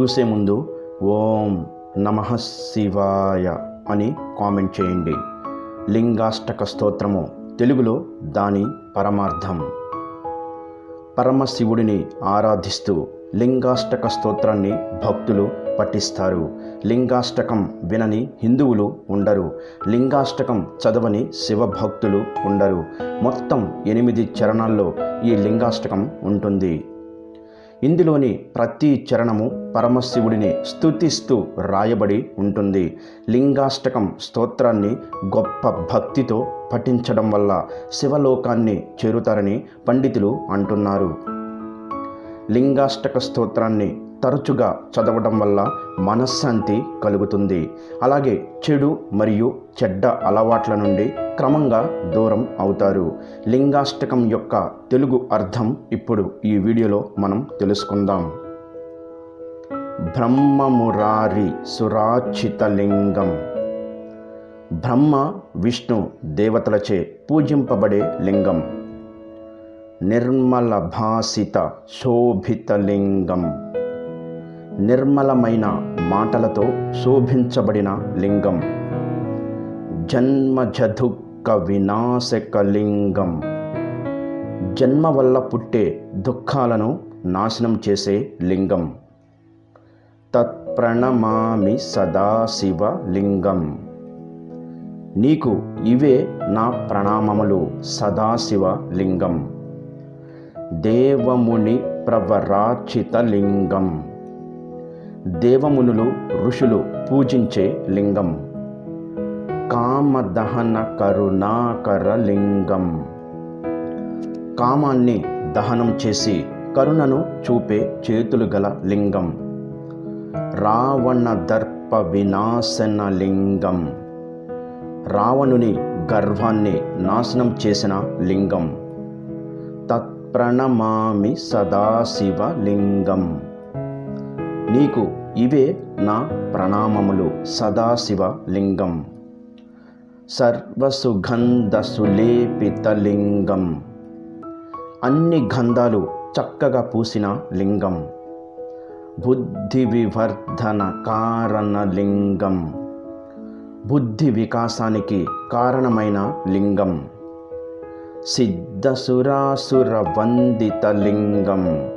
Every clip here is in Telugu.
చూసే ముందు ఓం నమ శివాయ అని కామెంట్ చేయండి. లింగాష్టక స్తోత్రము తెలుగులో దాని పరమార్థం. పరమశివుడిని ఆరాధిస్తూ లింగాష్టక స్తోత్రాన్ని భక్తులు పఠిస్తారు. లింగాష్టకం వినని హిందువులు ఉండరు. లింగాష్టకం చదవని శివభక్తులు ఉండరు. మొత్తం ఎనిమిది చరణాల్లో ఈ లింగాష్టకం ఉంటుంది. ఇందులోని ప్రతి చరణము పరమశివుడిని స్తుతిస్తూ రాయబడి ఉంటుంది. లింగాష్టకం స్తోత్రాన్ని గొప్ప భక్తితో పఠించడం వల్ల శివలోకాన్ని చేరుతారని పండితులు అంటున్నారు. లింగాష్టక స్తోత్రాన్ని తరచుగా చదవడం వల్ల మనశ్శాంతి కలుగుతుంది. అలాగే చెడు మరియు చెడ్డ అలవాట్ల నుండి క్రమంగా దూరం అవుతారు. లింగాష్టకం యొక్క తెలుగు అర్థం ఇప్పుడు ఈ వీడియోలో మనం తెలుసుకుందాం. బ్రహ్మమురారి సురాచిత లింగం. బ్రహ్మ విష్ణు దేవతలచే పూజింపబడే లింగం. నిర్మల భాసిత శోభిత లింగం. నిర్మలమైన మాటలతో శోభించబడిన లింగం. జన్మజదుక్క వినాశక లింగం. జన్మ వల్ల పుట్టే దుఃఖాలను నాశనం చేసే లింగం. తత్ప్రణమామి సదాశివ లింగం. నీకు ఇవే నా ప్రణామములు సదాశివ లింగం. దేవముని ప్రవరాచిత లింగం. దేవమునులు ఋషులు పూజించే లింగం. కామదహన కరుణాకర లింగం కామాన్ని దహనం చేసి కరుణను చూపే చేతులు గల లింగం. రావణ దర్ప వినాశన లింగం రావణుని గర్వాన్ని నాశనం చేసిన లింగం. తత్ప్రణమామి సదాశివ లింగం నీకు ఇవే నా ప్రణామములు సదాశివ లింగం. సర్వసుగంధ సులేపిత లింగం అన్ని గంధాలు చక్కగా పూసిన లింగం. బుద్ధి వివర్ధన కారణ లింగం. బుద్ధి వికాసానికి కారణమైన లింగం. సిద్ధసురాసుర వందిత లింగం.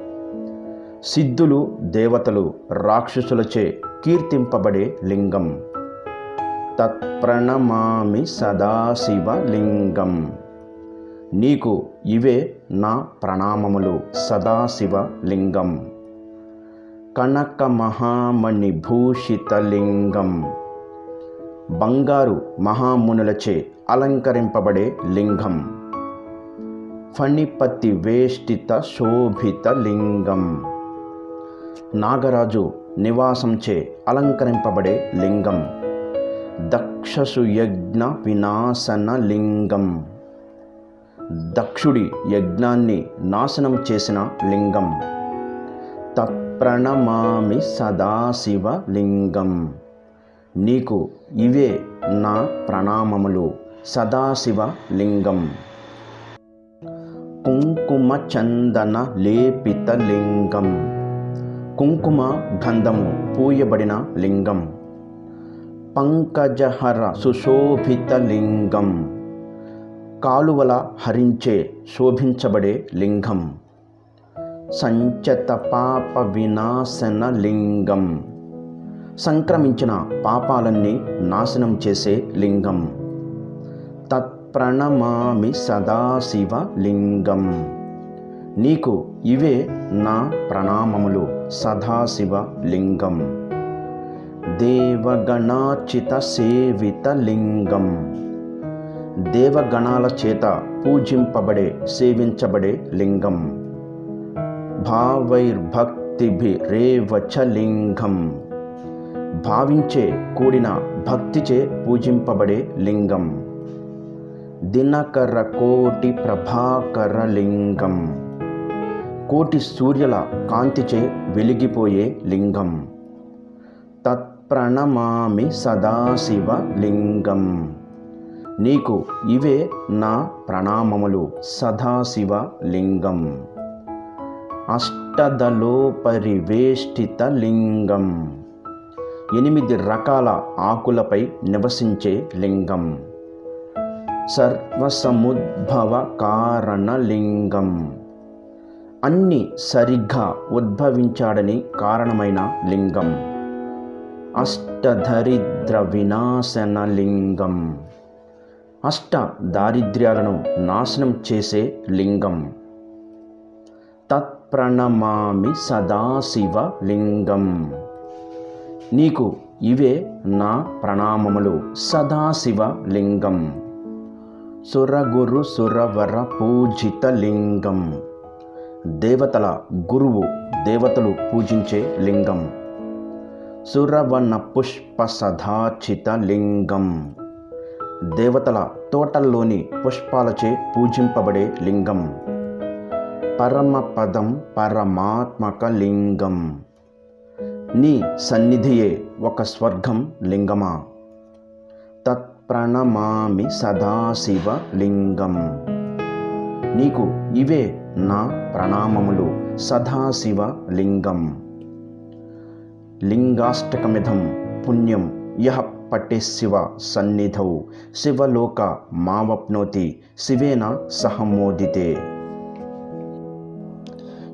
సిద్ధులు దేవతలు రాక్షసులచే కీర్తింపబడే లింగం. తత్ప్రణమామి సదాశివ లింగం నీకు ఇవే నా ప్రణామములు సదాశివ లింగం కనక మహామణి భూషిత లింగం. బంగారు మహామునులచే అలంకరింపబడే లింగం. ఫణిపతి వేష్టిత శోభిత లింగం. నాగరాజు నివాసంచే అలంకరింపబడే లింగం. దక్షసు యజ్ఞ వినాశన లింగం. దక్షుడి యజ్ఞాన్ని నాశనం చేసిన లింగం. తత్ప్రణమామి సదాశివ లింగం. నీకు ఇవే నా ప్రణామములు సదాశివ లింగం. కుంకుమ చందన లేపిత లింగం. కుంకుమ గంధము పూయబడిన లింగం. పంకజహర సుశోభిత లింగం. కాలువల హరించే శోభించబడే లింగం. సంచత పాప వినాశన లింగం. సంక్రమించిన పాపాలన్నీ నాశనం చేసే లింగం. తత్ప్రణమామి సదాశివ లింగం. నీకు ఇవే నా ప్రణామములు సదాశివ లింగం. దేవగణాచిత సేవిత లింగం. దేవగణాల చేత పూజింపబడే సేవించబడే లింగం. భావైర్భక్తిభిరేవచ లింగం. భావించే కూడిన భక్తిచే పూజింపబడే లింగం. దినకర కోటి ప్రభాకర లింగం. కోటి సూర్యుల కాంతిచే వెలిగిపోయే లింగం. తత్ప్రణమామి సదాశివ లింగం. నీకు ఇవే నా ప్రణామములు సదాశివ లింగం. అష్టదలోపరివేష్టిత లింగం. ఎనిమిది రకాల ఆకులపై నివసించే లింగం. సర్వసముద్భవ కారణ లింగం అన్ని సరిగ్గా ఉద్భవించాడని కారణమైన లింగం. అష్టదరిద్ర వినాశన లింగం. అష్ట దారిద్ర్యాలను నాశనం చేసే లింగం. తత్ప్రణమామి సదాశివ లింగం. నీకు ఇవే నా ప్రణామములు సదాశివ లింగం. సురగురు సురవర పూజిత లింగం. దేవతల గురువు దేవతలు పూజించే లింగం. సురవన పుష్ప సదాచిత లింగం. దేవతల తోటల్లోని పుష్పాలచే పూజింపబడే లింగం. పరమపదం పరమాత్మక లింగం. నీ సన్నిధియే ఒక స్వర్గం లింగమా? తత్ప్రణమామి సదాశివ లింగం. నీకు ఇవే నా ప్రణామములు సదాశివ లింగం. లింగాష్టకమిధం పుణ్యం యహ పట్టే శివ సన్నిధౌ. శివలోక మావప్నోతి శివేన సహమోదితే.